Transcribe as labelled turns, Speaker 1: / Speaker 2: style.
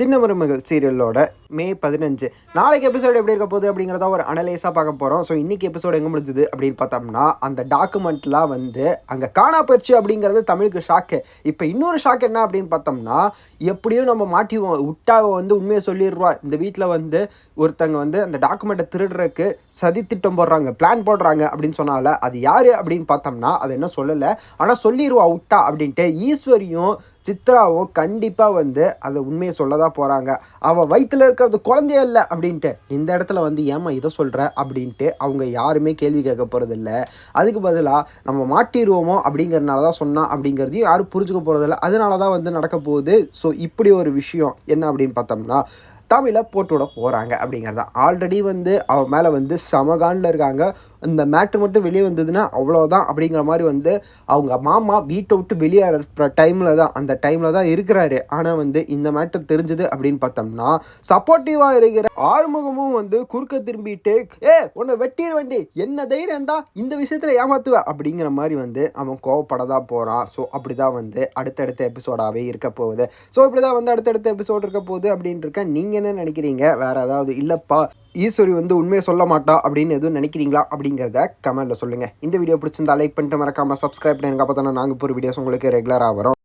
Speaker 1: சின்ன மருமகள் சீரியலோட மே பதினஞ்சு. நாளைக்கு எபிசோடு எப்படி இருக்க போகுது அப்படிங்கிறத ஒரு அனலைஸாக பார்க்க போகிறோம் ஸோ இன்றைக்கி எபிசோடு எங்கே முடிஞ்சுது அப்படின்னு பார்த்தோம்னா அந்த டாக்குமெண்ட்லாம் வந்து அங்கே காணா போயிடுச்சு அப்படிங்கிறது தமிழுக்கு ஷாக்கு இப்போ இன்னொரு ஷாக் என்ன அப்படின்னு பார்த்தோம்னா எப்படியும் நம்ம மாட்டிவோம் விட்டாவை வந்து உண்மையை சொல்லிடுவா இந்த வீட்டில் வந்து ஒருத்தங்க வந்து அந்த டாக்குமெண்ட்டை திருடுறதுக்கு சதி திட்டம் போடுறாங்க பிளான் போடுறாங்க அப்படின்னு சொன்னால அது யார் அப்படின்னு பார்த்தோம்னா அது என்ன சொல்லலை. ஆனால் சொல்லிடுவா விட்டா அப்படின்ட்டு ஈஸ்வரியும் சித்ராவும் கண்டிப்பாக வந்து அதை உண்மையை சொல்ல தான் போகிறாங்க அவள் வயிற்றில் இருக்கிறது குழந்தையே இல்லை அப்படின்ட்டு. இந்த இடத்துல வந்து ஏமா இதை சொல்கிற அப்படின்ட்டு அவங்க யாருமே கேள்வி கேட்க போகிறதில்ல அதுக்கு பதிலாக நம்ம மாட்டிடுவோமோ அப்படிங்கிறனால தான் சொன்னா அப்படிங்கிறதையும் யாரும் புரிஞ்சுக்க போகிறதில்ல அதனால தான் வந்து நடக்க போகுது. ஸோ இப்படி ஒரு விஷயம் என்ன அப்படின்னு பார்த்தோம்னா தமிழை போட்டு விட போகிறாங்க அப்படிங்கிறது. ஆல்ரெடி வந்து அவன் மேலே வந்து சமகானில் இருக்காங்க. இந்த மேட்ரு மட்டும் வெளியே வந்ததுன்னா அவ்வளோதான் அப்படிங்கிற மாதிரி வந்து அவங்க மாமா வீட்டை விட்டு வெளியேற டைமில் தான் அந்த டைமில் தான் இருக்கிறாரு. ஆனால் வந்து இந்த மேட்ரு தெரிஞ்சது அப்படின்னு பார்த்தோம்னா சப்போர்ட்டிவாக இருக்கிற ஆறுமுகமும் வந்து குறுக்க திரும்பிட்டு ஏ உன்னை வெட்டிட வேண்டி. என்ன தைரியம்டா? இந்த விஷயத்தில் ஏமாத்துவ. அப்படிங்கிற மாதிரி வந்து அவன் கோவப்பட தான் போகிறான் ஸோ அப்படி தான் வந்து அடுத்தடுத்த எபிசோடாகவே இருக்க போகுது. ஸோ இப்படி தான் வந்து அடுத்தடுத்த எபிசோட் இருக்க போகுது அப்படின்னு நீங்கள் என்ன நினைக்கிறீங்க? வேறு ஏதாவது இல்லைப்பா ஈஸ்வரி வந்து உண்மையை சொல்ல மாட்டா அப்படின்னு எதுவும் நினைக்கிறீங்களா? அப்படிங்கிறத கமெண்ட்டில் சொல்லுங்கள் இந்த வீடியோ பிடிச்சிருந்தா லைக் பண்ணிட்டு மறக்காமல் சப்ஸ்கிரைப் பண்ணுங்க அப்போ தானே நாங்கள் போகிற வீடியோஸ் உங்களுக்கு ரெகுலராக வரும்.